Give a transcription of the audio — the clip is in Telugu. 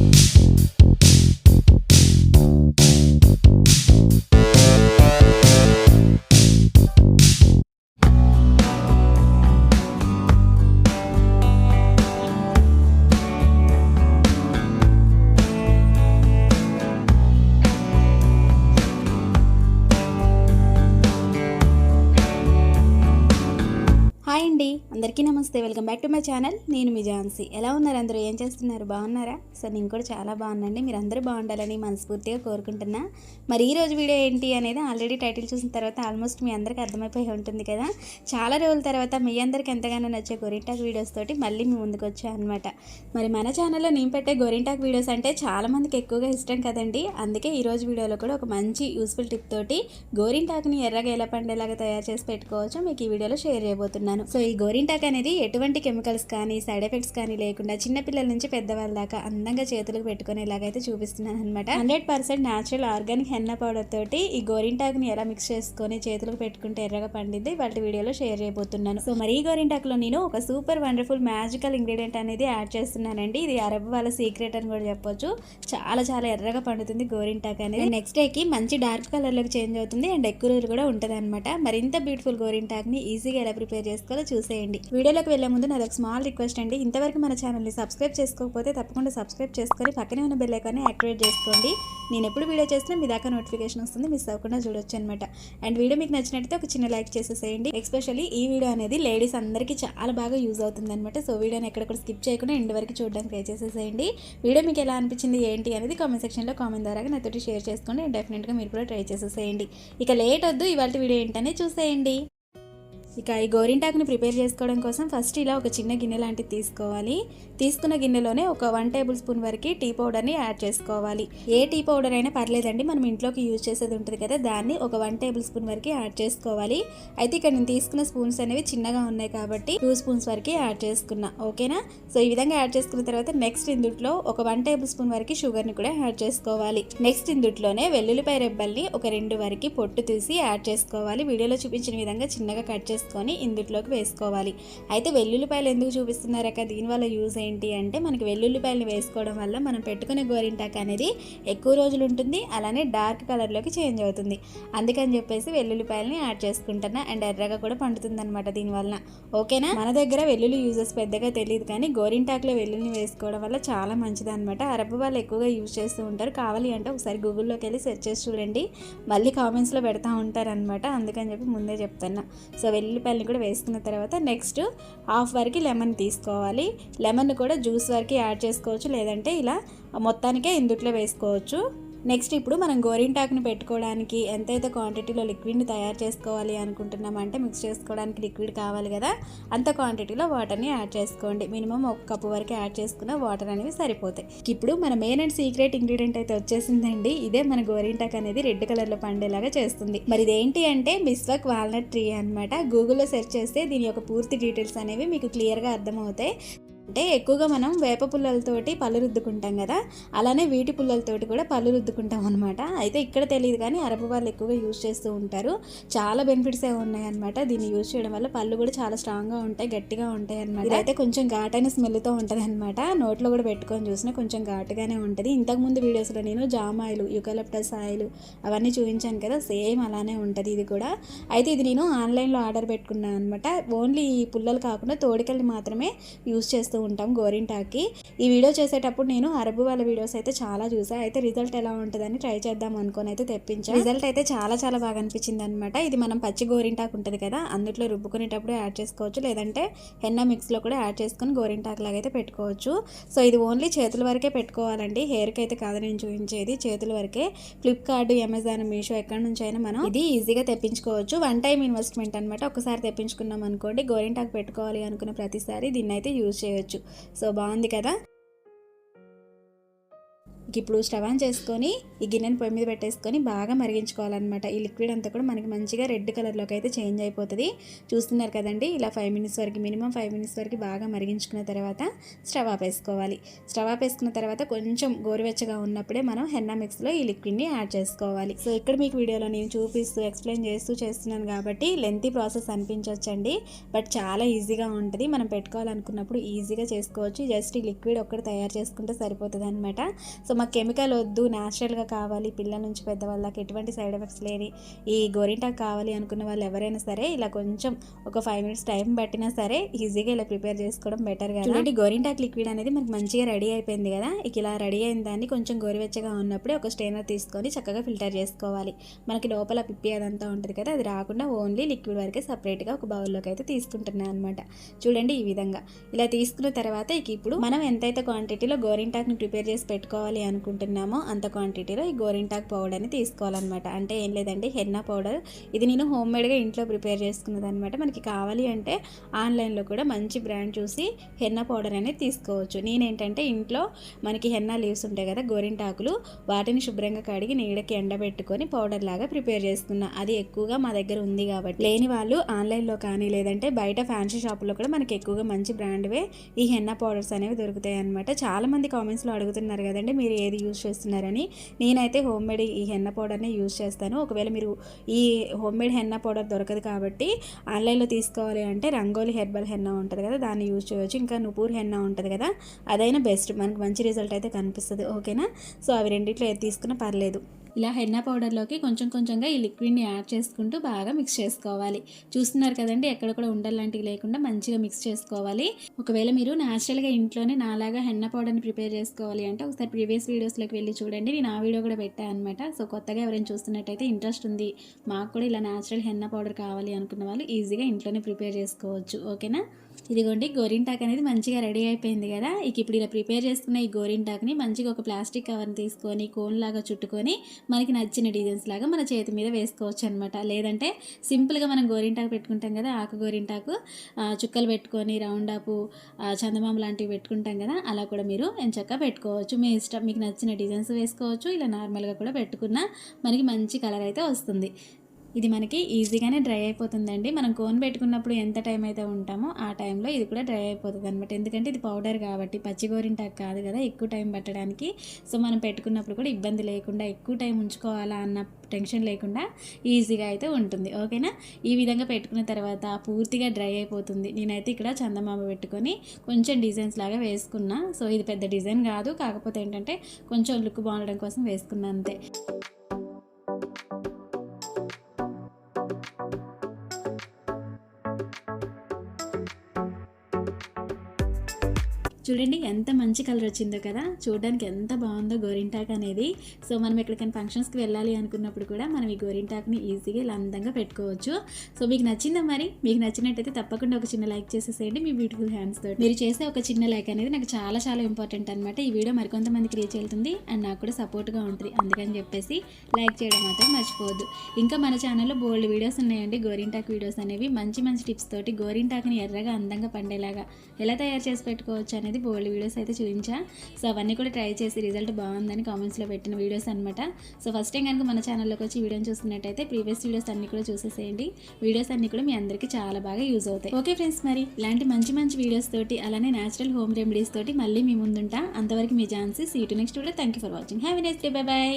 Thank you. నమస్తే welcome back to my channel. నేను మీ ఝాన్సీ. ఎలా ఉన్నారు అందరూ? ఏం చేస్తున్నారు? బాగున్నారా? సో నేను కూడా చాలా బాగున్నాండి మీరు అందరూ బాగుండాలని మనస్ఫూర్తిగా కోరుకుంటున్నా. మరి ఈ రోజు వీడియో ఏంటి అనేది ఆల్రెడీ టైటిల్ చూసిన తర్వాత ఆల్మోస్ట్ మీ అందరికీ అర్థమైపోయి ఉంటుంది కదా. చాలా రోజుల తర్వాత మీ అందరికీ ఎంతగానో నచ్చే గోరింటాక్ వీడియోస్ తోటి మళ్ళీ మీ ముందుకు వచ్చా అనమాట మరి మన ఛానల్లో నేను పెట్టే గోరింటాక్ వీడియోస్ అంటే చాలా మందికి ఎక్కువగా ఇష్టం కదండి. అందుకే ఈ రోజు వీడియోలో కూడా ఒక మంచి యూస్ఫుల్ టిప్ తోటి గోరింటాకుని ఎర్రగా ఎలా పండేలాగా తయారు చేసి పెట్టుకోవచ్చో. మీకు ఈ వీడియోలో షేర్ చేయబోతున్నాను. సో ఈ గోరింటాక్ అనేది ఎటువంటి కెమికల్స్ కానీ సైడ్ ఎఫెక్ట్స్ కానీ లేకుండా చిన్నపిల్లల నుంచి పెద్దవాళ్ళ దాకా అందంగా చేతులకు పెట్టుకునేలాగైతే చూపిస్తున్నాను అనమాట hundred percent natural organic henna powder తోటి ఈ గోరింటాక్ని ఎలా మిక్స్ చేసుకొని చేతులకు పెట్టుకుంటే ఎర్రగా పండింది వాటి వీడియోలో షేర్ చేయబోతున్నాను. సో మరి ఈ గోరింటాక్లో నేను ఒక సూపర్ వండర్ఫుల్ మ్యాజికల్ ఇంగ్రీడియంట్ అనేది యాడ్ చేస్తున్నానండి. ఇది అరబ్ వాళ్ళ సీక్రెట్ అని కూడా చెప్పొచ్చు. చాలా చాలా ఎర్రగా పండుతుంది గోరింటాక్ అనేది. నెక్స్ట్ డేకి మంచి డార్క్ కలర్లోకి చేంజ్ అవుతుంది అండ్ ఎక్కువ రోజులు కూడా ఉంటుంది అనమాట మరింత బ్యూటిఫుల్ గోరింటాక్ని ఈజీగా ఎలా ప్రిపేర్ చేసుకోవాలో చూసేయండి. వీడియోలోకి వెళ్ళే ముందు నాది ఒక స్మాల్ రిక్వెస్ట్ అండి. ఇంతవరకు మన ఛానల్ని సబ్స్క్రైబ్ చేసుకోకపోతే తప్పకుండా సబ్స్క్రైబ్ చేసుకొని పక్కనే ఉన్న బెల్ ఐకాన్ని యాక్టివేట్ చేసుకోండి. నేను ఎప్పుడు వీడియో చేసినా మీ దాకా నోటిఫికేషన్ వస్తుంది మిస్ అవ్వకుండా చూడొచ్చు అనమాట అండ్ వీడియో మీకు నచ్చినట్టయితే ఒక చిన్న లైక్ చేసేసేయండి. ఎస్పెషల్లీ ఈ వీడియో అనేది లేడీస్ అందరికీ చాలా బాగా యూజ్ అవుతుంది అనమాట సో వీడియోని ఎక్కడ స్కిప్ చేయకుండా ఎండ్ వరకు చూడడానికి ట్రై చేసేసేయండి. వీడియో మీకు ఎలా అనిపించింది ఏంటి అనేది కామెంట్ సెక్షన్లో కామెంట్ ద్వారా నాతోటి షేర్ చేసుకోండి. డెఫినెట్గా మీరు కూడా ట్రై చేసేసేయండి. ఇక లేట్ వద్దు ఇవాళ వీడియో ఏంటనే చూసేయండి. ఇక ఈ గోరింటాకుని ప్రిపేర్ చేసుకోవడం కోసం ఫస్ట్ ఇలా ఒక చిన్న గిన్నె లాంటిది తీసుకోవాలి. తీసుకున్న గిన్నెలోనే ఒక వన్ టేబుల్ స్పూన్ వరకు టీ పౌడర్ని యాడ్ చేసుకోవాలి. ఏ టీ పౌడర్ అయినా పర్లేదండి మనం ఇంట్లోకి యూజ్ చేసేది ఉంటుంది కదా దాన్ని ఒక వన్ టేబుల్ స్పూన్ వరకు యాడ్ చేసుకోవాలి. అయితే ఇక్కడ నేను తీసుకున్న స్పూన్స్ అనేవి చిన్నగా ఉన్నాయి కాబట్టి టూ స్పూన్స్ వరకు యాడ్ చేసుకున్నా. ఓకేనా? సో ఈ విధంగా యాడ్ చేసుకున్న తర్వాత నెక్స్ట్ ఇందుట్లో ఒక వన్ టేబుల్ స్పూన్ వరకు షుగర్ని కూడా యాడ్ చేసుకోవాలి. నెక్స్ట్ ఇందుట్లోనే వెల్లుల్లిపాయ రెబ్బల్ని ఒక రెండు వరకు పొట్టు తీసి యాడ్ చేసుకోవాలి. వీడియోలో చూపించిన విధంగా చిన్నగా కట్ చేసుకొని ఇందుట్లోకి వేసుకోవాలి. అయితే వెల్లుల్లిపాయలు ఎందుకు చూపిస్తున్నారక దీనివల్ల యూజ్ ఏంటి అంటే మనకి వెల్లుల్లిపాయలు వేసుకోవడం వల్ల మనం పెట్టుకునే గోరింటాక్ అనేది ఎక్కువ రోజులు ఉంటుంది. అలానే డార్క్ కలర్లోకి చేంజ్ అవుతుంది. అందుకని చెప్పేసి వెల్లుల్లిపాయలని యాడ్ చేసుకుంటున్నా. అండ్ ఎర్రగా కూడా పండుతుంది అనమాట దీనివల్ల ఓకేనా? మన దగ్గర వెల్లుల్లి యూజెస్ పెద్దగా తెలియదు కానీ గోరింటాకులో వెల్లుల్ని వేసుకోవడం వల్ల చాలా మంచిది అనమాట అరబ్ వాళ్ళు ఎక్కువగా యూజ్ చేస్తూ ఉంటారు. కావాలి అంటే ఒకసారి గూగుల్లోకి వెళ్ళి సెర్చ్ చేసి చూడండి. మళ్ళీ కామెంట్స్లో పెడతా ఉంటారు అనమాట అందుకని చెప్పి ముందే చెప్తున్నా. సో వెళ్ళి వెల్లుల్లిపాయలని కూడా వేసుకున్న తర్వాత నెక్స్ట్ హాఫ్ వరకు లెమన్ తీసుకోవాలి. లెమన్ కూడా జ్యూస్ వరకు యాడ్ చేసుకోవచ్చు. లేదంటే ఇలా మొత్తానికే ఇందుట్లో వేసుకోవచ్చు. నెక్స్ట్ ఇప్పుడు మనం గోరింటాకుని పెట్టుకోవడానికి ఎంతైతే క్వాంటిటీలో లిక్విడ్ని తయారు చేసుకోవాలి అనుకుంటున్నామంటే మిక్స్ చేసుకోవడానికి లిక్విడ్ కావాలి కదా అంత క్వాంటిటీలో వాటర్ని యాడ్ చేసుకోండి. మినిమం ఒక కప్పు వరకు యాడ్ చేసుకున్న వాటర్ అనేవి సరిపోతాయి. ఇప్పుడు మన మెయిన్ అండ్ సీక్రెట్ ఇంగ్రీడియంట్ అయితే వచ్చేసిందండి. ఇదే మన గోరింటాక్ అనేది రెడ్ కలర్లో పండేలాగా చేస్తుంది. మరి ఇదేంటి అంటే బిస్వక్ వాల్నట్ ట్రీ అనమాట గూగుల్లో సెర్చ్ చేస్తే దీని యొక్క పూర్తి డీటెయిల్స్ అనేవి మీకు క్లియర్గా అర్థమవుతాయి. అంటే ఎక్కువగా మనం వేప పుల్లలతోటి పళ్ళు రుద్దుకుంటాం కదా అలానే వీటి పుల్లలతోటి కూడా పళ్ళు రుద్దుకుంటాం అనమాట అయితే ఇక్కడ తెలియదు కానీ అరబు వాళ్ళు ఎక్కువగా యూజ్ చేస్తూ ఉంటారు. చాలా బెనిఫిట్స్ ఏ ఉన్నాయన్నమాట. దీన్ని యూజ్ చేయడం వల్ల పళ్ళు కూడా చాలా స్ట్రాంగ్గా ఉంటాయి గట్టిగా ఉంటాయి అనమాట ఇదైతే కొంచెం ఘాటైన స్మెల్తో ఉంటుంది అనమాట నోట్లో కూడా పెట్టుకొని చూసినా కొంచెం ఘాటుగానే ఉంటుంది. ఇంతకుముందు వీడియోస్లో నేను జామ్ ఆయిల్ యుకలప్టస్ ఆయిల్ అవన్నీ చూపించాను కదా సేమ్ అలానే ఉంటుంది ఇది కూడా. అయితే ఇది నేను ఆన్లైన్లో ఆర్డర్ పెట్టుకున్నాను అనమాట ఓన్లీ ఈ పుల్లలు కాకుండా తోడికల్ని మాత్రమే యూజ్ చేస్తూ ఉంటాం గోరింటాకి ఈ వీడియో చేసేటప్పుడు నేను అరబు వాళ్ళ వీడియోస్ అయితే చాలా చూసా. అయితే రిజల్ట్ ఎలా ఉంటుందని ట్రై చేద్దాం అనుకుని అయితే తెప్పించాను రిజల్ట్ అయితే చాలా చాలా బాగా అనిపించింది అనమాట ఇది మనం పచ్చి గోరింటాకు ఉంటుంది కదా అందులో రుబ్బుకునేటప్పుడు యాడ్ చేసుకోవచ్చు. లేదంటే హెన్న మిక్స్లో కూడా యాడ్ చేసుకొని గోరింటాకు లాగా అయితే పెట్టుకోవచ్చు. సో ఇది ఓన్లీ చేతుల వరకే పెట్టుకోవాలండి. హెయిర్కి అయితే కాదు నేను చూపించేది చేతుల వరకే. ఫ్లిప్కార్ట్ అమెజాన్ మీషో ఎక్కడి నుంచి అయినా మనం ఇది ఈజీగా తెప్పించుకోవచ్చు. వన్ టైం ఇన్వెస్ట్మెంట్ అనమాట ఒకసారి తెప్పించుకున్నాం అనుకోండి గోరింటాకు పెట్టుకోవాలి అనుకున్న ప్రతిసారి దీన్ని అయితే యూజ్ చేయొచ్చు. సో బాగుంది కదా? ఇప్పుడు స్టవ్ ఆన్ చేసుకొని ఈ గిన్నెని పొయ్యి మీద పెట్టేసుకొని బాగా మరిగించుకోవాలన్నమాట. ఈ లిక్విడ్ అంతా కూడా మనకి మంచిగా రెడ్ కలర్లోకి అయితే చేంజ్ అయిపోతుంది. చూస్తున్నారు కదండి ఇలా ఫైవ్ మినిట్స్ వరకు మినిమం ఫైవ్ మినిట్స్ వరకు బాగా మరిగించుకున్న తర్వాత స్టవ్ ఆపేసుకోవాలి. స్టవ్ ఆపేసుకున్న తర్వాత కొంచెం గోరువెచ్చగా ఉన్నప్పుడే మనం హెన్నా మిక్స్లో ఈ లిక్విడ్ని యాడ్ చేసుకోవాలి. సో ఇక్కడ మీకు వీడియోలో నేను చూపిస్తూ ఎక్స్ప్లెయిన్ చేస్తూ చేస్తున్నాను కాబట్టి లెంతీ ప్రాసెస్ అనిపించవచ్చండి బట్ చాలా ఈజీగా ఉంటుంది. మనం పెట్టుకోవాలనుకున్నప్పుడు ఈజీగా చేసుకోవచ్చు. జస్ట్ ఈ లిక్విడ్ ఒక్కటి తయారు చేసుకుంటే సరిపోతుంది అనమాట సో మాకు కెమికల్ వద్దు న్యాచురల్గా కావాలి పిల్లల నుంచి పెద్దవాళ్ళకి ఎటువంటి సైడ్ ఎఫెక్ట్స్ లేని ఈ గోరింటాకు కావాలి అనుకున్న వాళ్ళు ఎవరైనా సరే ఇలా కొంచెం ఒక ఫైవ్ మినిట్స్ టైం పట్టినా సరే ఈజీగా ఇలా ప్రిపేర్ చేసుకోవడం బెటర్ కదా. చూడండి గోరింటాక్ లిక్విడ్ అనేది మనకి మంచిగా రెడీ అయిపోయింది కదా. ఇక ఇలా రెడీ అయిన దాన్ని కొంచెం గోరువెచ్చగా ఉన్నప్పుడే ఒక స్టెయినర్ తీసుకొని చక్కగా ఫిల్టర్ చేసుకోవాలి. మనకి లోపల పిప్పి అదంతా ఉంటుంది కదా అది రాకుండా ఓన్లీ లిక్విడ్ వరకే సపరేట్గా ఒక బౌల్లోకి అయితే తీసుకుంటున్నాను అనమాట చూడండి ఈ విధంగా. ఇలా తీసుకున్న తర్వాత ఇక ఇప్పుడు మనం ఎంతైతే క్వాంటిటీలో గోరింటాక్ని ప్రిపేర్ చేసి పెట్టుకోవాలి అనుకుంటున్నామో అంత క్వాంటిటీలో ఈ గోరింటాక్ పౌడర్ని తీసుకోవాలన్నమాట. అంటే ఏం లేదండి హెన్నా పౌడర్ ఇది నేను హోమ్ మేడ్గా ఇంట్లో ప్రిపేర్ చేసుకున్నదనమాట మనకి కావాలి అంటే ఆన్లైన్లో కూడా మంచి బ్రాండ్ చూసి హెన్నా పౌడర్ అనేది తీసుకోవచ్చు. నేనేంటంటే ఇంట్లో మనకి హెన్నా లీవ్స్ ఉంటాయి కదా గోరింటాకులు వాటిని శుభ్రంగా కడిగి నీడకి ఎండబెట్టుకొని పౌడర్ లాగా ప్రిపేర్ చేసుకున్నా. అది ఎక్కువగా మా దగ్గర ఉంది కాబట్టి. లేని వాళ్ళు ఆన్లైన్లో కానీ లేదంటే బయట ఫ్యాన్సీ షాపులో కూడా మనకి ఎక్కువగా మంచి బ్రాండ్వే ఈ హెన్నా పౌడర్స్ అనేవి దొరుకుతాయి అనమాట చాలామంది కామెంట్స్లో అడుగుతున్నారు కదండి మీరు ఏది యూజ్ చేస్తున్నారని నేనైతే హోమ్ మేడ్ ఈ హెన్న పౌడర్ని యూజ్ చేస్తాను. ఒకవేళ మీరు ఈ హోమ్ మేడ్ హెన్న పౌడర్ దొరకదు కాబట్టి ఆన్లైన్లో తీసుకోవాలి అంటే రంగోలీ హెర్బల్ హెన్న ఉంటుంది కదా దాన్ని యూజ్ చేయవచ్చు ఇంకా నుపూర్ హెన్న ఉంటుంది కదా అదైనా బెస్ట్. మనకు మంచి రిజల్ట్ అయితే కనిపిస్తుంది. ఓకేనా? సో అవి రెండిట్లో ఏది తీసుకున్నా పర్లేదు. ఇలా హెన్నా పౌడర్లోకి కొంచెం కొంచెంగా ఈ లిక్విడ్ని యాడ్ చేసుకుంటూ బాగా మిక్స్ చేసుకోవాలి. చూస్తున్నారు కదండి ఎక్కడ కూడా ఉండలాంటివి లేకుండా మంచిగా మిక్స్ చేసుకోవాలి. ఒకవేళ మీరు న్యాచురల్గా ఇంట్లోనే నాలాగా హెన్న పౌడర్ని ప్రిపేర్ చేసుకోవాలి అంటే ఒకసారి ప్రీవియస్ వీడియోస్లోకి వెళ్ళి చూడండి. నేను ఆ వీడియో కూడా పెట్టాను అనమాట సో కొత్తగా ఎవరైనా చూస్తున్నట్టయితే ఇంట్రెస్ట్ ఉంది. మాకు కూడా ఇలా న్యాచురల్ హెన్న పౌడర్ కావాలి అనుకున్న వాళ్ళు ఈజీగా ఇంట్లోనే ప్రిపేర్ చేసుకోవచ్చు. ఓకేనా? ఇదిగోండి గోరింటాక్ అనేది మంచిగా రెడీ అయిపోయింది కదా. ఇక ఇప్పుడు ఇలా ప్రిపేర్ చేసుకున్న ఈ గోరింటాక్ని మంచిగా ఒక ప్లాస్టిక్ కవర్ని తీసుకొని కోన్ లాగా చుట్టుకొని మనకి నచ్చిన డిజైన్స్ లాగా మన చేతి మీద వేసుకోవచ్చు అనమాట లేదంటే సింపుల్గా మనం గోరింటాకు పెట్టుకుంటాం కదా ఆకు గోరింటాకు చుక్కలు పెట్టుకొని రౌండ్ ఆపు చందమామ లాంటివి పెట్టుకుంటాం కదా అలా కూడా మీరు ఎంచక్క పెట్టుకోవచ్చు. మీ ఇష్టం మీకు నచ్చిన డిజైన్స్ వేసుకోవచ్చు. ఇలా నార్మల్గా కూడా పెట్టుకున్న మనకి మంచి కలర్ అయితే వస్తుంది. ఇది మనకి ఈజీగానే డ్రై అయిపోతుందండి. మనం కోన్ పెట్టుకున్నప్పుడు ఎంత టైం అయితే ఉంటామో ఆ టైంలో ఇది కూడా డ్రై అయిపోతుంది అనమాట ఎందుకంటే ఇది పౌడర్ కాబట్టి పచ్చి గోరింటాకు కాదు కదా ఎక్కువ టైం పట్టడానికి. సో మనం పెట్టుకున్నప్పుడు కూడా ఇబ్బంది లేకుండా ఎక్కువ టైం ఉంచుకోవాలా అన్న టెన్షన్ లేకుండా ఈజీగా అయితే ఉంటుంది. ఓకేనా? ఈ విధంగా పెట్టుకున్న తర్వాత పూర్తిగా డ్రై అయిపోతుంది. నేనైతే ఇక్కడ చందమామ పెట్టుకొని కొంచెం డిజైన్స్ లాగా వేసుకున్నా. సో ఇది పెద్ద డిజైన్ కాదు. కాకపోతే ఏంటంటే కొంచెం లుక్ బాగుండడం కోసం వేసుకున్నా అంతే. చూడండి ఎంత మంచి కలర్ వచ్చిందో కదా. చూడడానికి ఎంత బాగుందో గోరింటాక్ అనేది. సో మనం ఎక్కడికైనా ఫంక్షన్స్కి వెళ్ళాలి అనుకున్నప్పుడు కూడా మనం ఈ గోరింటాక్ని ఈజీగా ఇలా అందంగా పెట్టుకోవచ్చు. సో మీకు నచ్చిందా మరి? మీకు నచ్చినట్టయితే తప్పకుండా ఒక చిన్న లైక్ చేసేసేయండి మీ బ్యూటిఫుల్ హ్యాండ్స్ తోటి. మీరు చేసే ఒక చిన్న లైక్ అనేది నాకు చాలా చాలా ఇంపార్టెంట్ అనమాట ఈ వీడియో మరికొంతమందికి రీచ్ వెళ్తుంది అండ్ నాకు కూడా సపోర్ట్గా ఉంటుంది. అందుకని చెప్పేసి లైక్ చేయడం మాత్రం మర్చిపోవద్దు. ఇంకా మన ఛానల్లో బోల్డ్ వీడియోస్ ఉన్నాయండి. గోరింటాక్ వీడియోస్ అనేవి. మంచి మంచి టిప్స్ తోటి గోరింటాక్ని ఎర్రగా అందంగా పండేలాగా ఎలా తయారు చేసి పెట్టుకోవచ్చు అనేది బోల్డ్ వీడియోస్ అయితే చూపించా. సో అవన్నీ కూడా ట్రై చేసి రిజల్ట్ బాగుందని కామెంట్స్లో పెట్టిన వీడియోస్ అనమాట సో ఫస్ట్ టైం కనుక మన ఛానల్లోకి వచ్చి వీడియోని చూస్తున్నట్టయితే ప్రీవియస్ వీడియోస్ అన్ని కూడా చూసేసేయండి. వీడియోస్ అన్ని కూడా మీ అందరికీ చాలా బాగా యూజ్ అవుతాయి. ఓకే ఫ్రెండ్స్ మరి ఇలాంటి మంచి మంచి వీడియోస్ తోటి అలానే న్యాచురల్ హోమ్ రెమెడీస్ తోటి మళ్ళీ మీ ముందుంటా. అంతవరకు మీ ఛాన్సీ seat next video. Thank you for watching have next day bye bye